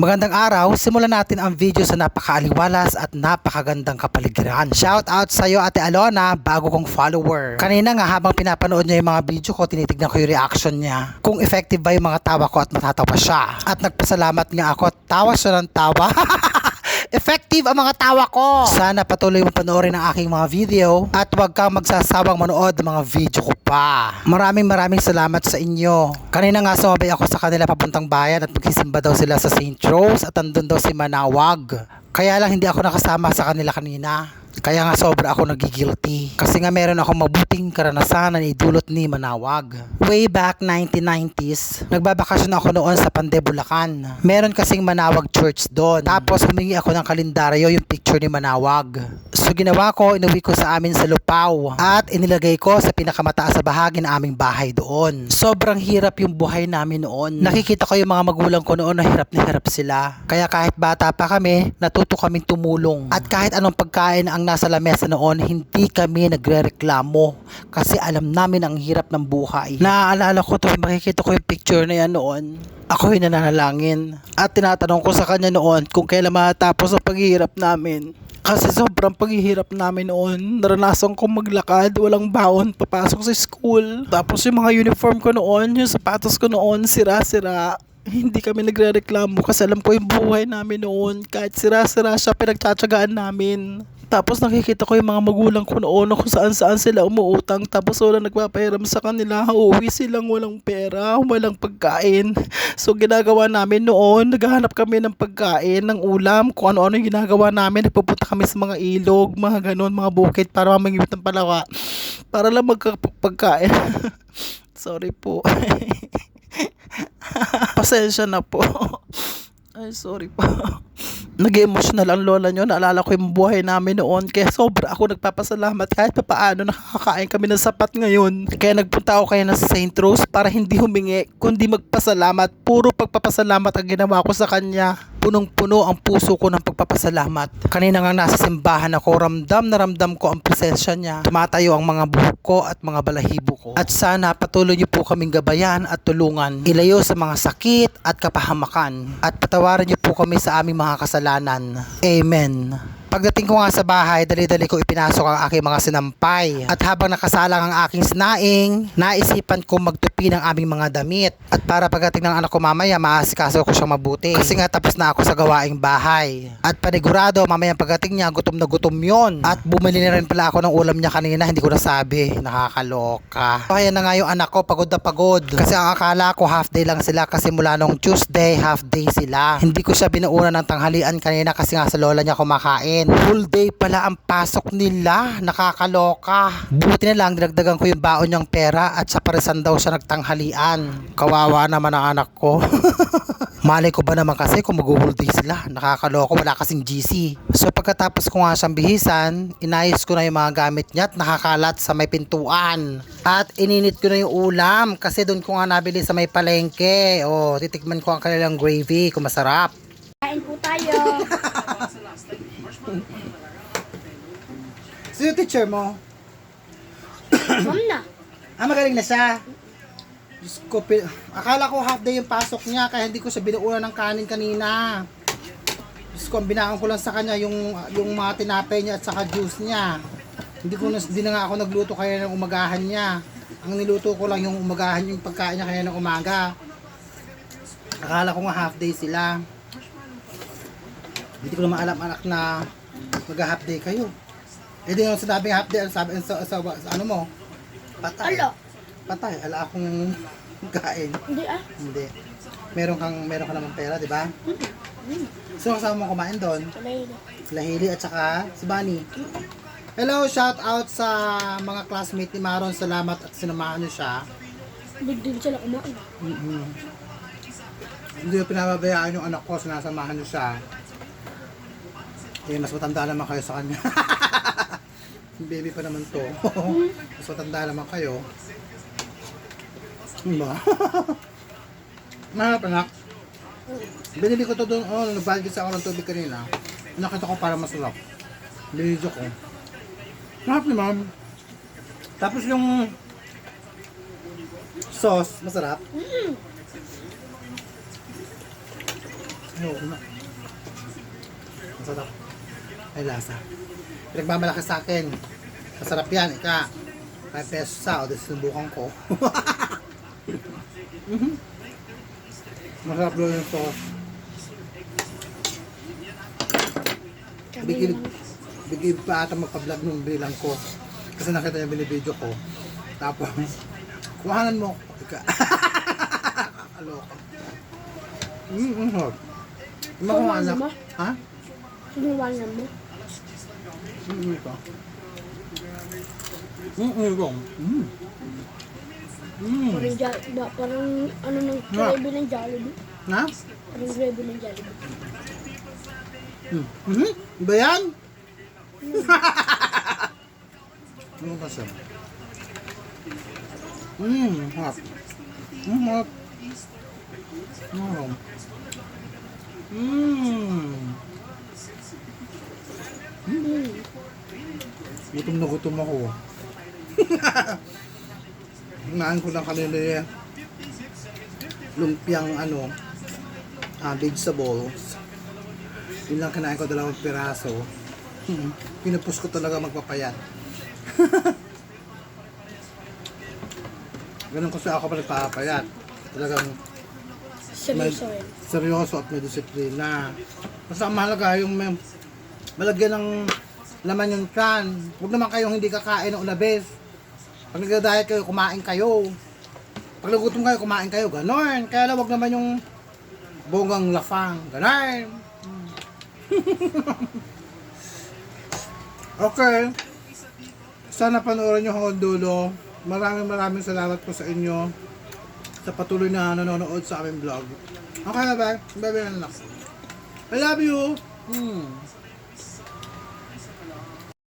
Magandang araw, simulan natin ang video sa napakaaliwalas at napakagandang kapaligiran. Shout out sa iyo Ate Alona, bago kong follower. Kanina nga habang pinapanood niya yung mga video ko, tinitignan ko yung reaction niya. Kung effective ba yung mga tawa ko at matatawa siya. At nagpasalamat nga ako, tawa siya ng tawa. Effective ang mga tawa ko! Sana patuloy mo panoorin ang aking mga video at huwag kang magsasawang manood ng mga video ko pa. Maraming maraming salamat sa inyo. Kanina nga sumabay ako sa kanila papuntang bayan at magsisimba daw sila sa St. Rose at andun daw si Manawag. Kaya lang hindi ako nakasama sa kanila kanina. Kaya nga sobra ako nagigilty. Kasi nga meron akong mabuting karanasan na idulot ni Manawag. Way back 1990s, nagbabakasyon ako noon sa Pande, Bulacan. Meron kasing Manawag Church doon. Tapos humingi ako ng kalendaryo yung picture ni Manawag. So ginawa ko, inuwi ko sa amin sa Lupaw. At inilagay ko sa pinakamataas sa bahagi ng aming bahay doon. Sobrang hirap yung buhay namin noon. Nakikita ko yung mga magulang ko noon na hirap na hirap sila. Kaya kahit bata pa kami, natuto kaming tumulong. At kahit anong pagkain ang nasa lamesa noon, hindi kami nagre-reklamo. Kasi alam namin ang hirap ng buhay. Naaalala ko to, makikita ko yung picture na yan noon. Ako yung nananalangin. At tinatanong ko sa kanya noon kung kailan matapos ang paghihirap namin. Kasi sobrang paghihirap namin noon. Naranasan kong maglakad, walang baon, papasok sa school. Tapos yung mga uniform ko noon, yung sapatos ko noon, sira-sira. Hindi kami nagre-reklamo kasi alam ko yung buhay namin noon. Kahit sira-sira siya, pinagtsatsagaan namin. Tapos nakikita ko yung mga magulang ko noon kung saan saan sila umuutang. Tapos wala nagpapahiram sa kanila. Uuwi silang walang pera, walang pagkain. So ginagawa namin noon, naghahanap kami ng pagkain, ng ulam, kung ano-ano yung ginagawa namin. Nagpupunta kami sa mga ilog, mga ganon, mga bukid para mamingwit ng palawa. Para lang magkapagkain. Sorry po. Pasensya na po. Ay, sorry po. Nag-emotional ang lola nyo. Naalala ko yung buhay namin noon. Kaya sobra ako nagpapasalamat kahit pa paano nakakakain kami ng sapat ngayon. Kaya nagpunta ako kaya ng St. Rose para hindi humingi, kundi magpasalamat. Puro pagpapasalamat ang ginawa ko sa kanya. Punong-puno ang puso ko ng pagpapasalamat. Kanina nga nasa simbahan ako, ramdam na ramdam ko ang presensya niya. Tumatayo ang mga buhok ko at mga balahibo ko. At sana patuloy niyo po kaming gabayan at tulungan. Ilayo sa mga sakit at kapahamakan. At patawarin niyo po kami sa aming mga kasalanan. Amen. Pagdating ko nga sa bahay, dali-dali ko ipinasok ang aking mga sinampay. At habang nakasalang ang aking sinaing, naisipan ko magtupi ng aming mga damit. At para pagdating ng anak ko mamaya, maasikaso ko siyang mabuti. Kasi nga tapos na ako sa gawaing bahay. At panigurado, mamaya pagdating niya, gutom na gutom yon. At bumili na rin pala ako ng ulam niya kanina, hindi ko nasabi. Nakakaloka. Kaya na nga yung anak ko, pagod na pagod. Kasi ang akala ko half day lang sila kasi mula nung Tuesday, half day sila. Hindi ko siya binuuna ng tanghalian kanina kasi nga sa lola niya kumakain. Full day pala ang pasok nila. Nakakaloka. Buti na lang, dinagdagan ko yung baon niyang pera at sa parisan daw siya nagtanghalian. Kawawa naman ang anak ko. Malay ko ba naman kasi kung mag-whole day sila. Nakakaloko, wala kasing GC. So pagkatapos ko nga siyang bihisan, inayos ko na yung mga gamit niya at nakakalat sa may pintuan. At ininit ko na yung ulam kasi doon ko nga nabili sa may palengke. O, titikman ko ang kanilang gravy kung masarap. Kain po tayo. Sino teacher mo? Ma'am na. Ah, magaling na siya. Diyos ko, akala ko half day yung pasok niya kaya hindi ko siya binuuna ng kanin kanina. Diyos ko, binaon ko lang sa kanya yung, yung mga tinapay niya at saka juice niya. Hindi ko na, hindi na nga ako nagluto kaya ng umagahan niya. Ang niluto ko lang yung umagahan yung pagkain niya kaya ng umaga. Akala ko nga half day sila. Hindi ko naman alam anak na mag-half day kayo. Eh di yung sinabing half day, sabi sa, sa, sa, ano mo? Patay. Alo. Patay, ala akong kain. Hindi ah. Hindi. Meron kang meron ka naman pera, di ba? So kasama mo kumain doon? Na. Lahili at saka si Bunny. Hello, shout out sa mga classmate ni Maron. Salamat at sinamahan niyo siya. Big deal sila kumain. mm Hindi ko pinababayaan yung anak ko, sinasamahan niyo siya. Eh, mas matanda naman kayo sa kanya. Baby pa naman to. mas matanda naman kayo. Diba? Mahirap anak. Binili ko to doon, oh, nagbayad kasi ako ng tubig kanina. Nakita ko para masarap. Binidyo ko. Mahirap ni ma'am. Tapos yung sauce, masarap. Oo na. Masarap. Ay lasa. Pinagmamalaki sa akin. Masarap yan, ika. 5 pesos sa, o sinubukan ko. Mhm. Masarap doon yung sauce. Bigil, bigil pa ata magpa-vlog nung bilang ko. Kasi nakita niya binibideo ko. Tapos, kuhanan mo. Ika. Kaloka. Mm, mm, hot. Ima Kuhanan anak. mo? Ha? Sinuwanan mo. Mm, ito. Mm, mm, ito. Mm. Mm. Parang, ja- ba, parang ano ng gravy ng Jollibee. Na? Parang gravy ng Jollibee. Mm. Mhm. Iba yan? Ano ba siya? Mmm, hot. Mmm, hot. Mmm. Mmm. Mm. Gutom na gutom ako. Hingaan ko lang kanila eh. Lumpiang ano, ah, vegetables. Yun lang kinain ko dalawang piraso. Hmm. Pinupus ko talaga magpapayat. Ganun kasi ako pa nagpapayat. Talagang Seryoso yan. seryoso at may disiplina. Basta mahalaga yung may, malagyan ng laman yung tiyan. Huwag naman kayong hindi kakain ng ulabes. Pag nagda-diet kayo, kumain kayo. Pag nagutom kayo, kumain kayo. Ganon. Kaya lang huwag naman yung bonggang lafang. Ganon. okay. Sana panoorin nyo hanggang dulo. Maraming maraming salamat po sa inyo sa patuloy na nanonood sa aming vlog. Okay, bye-bye. Bye-bye na lang. I love you. Hmm.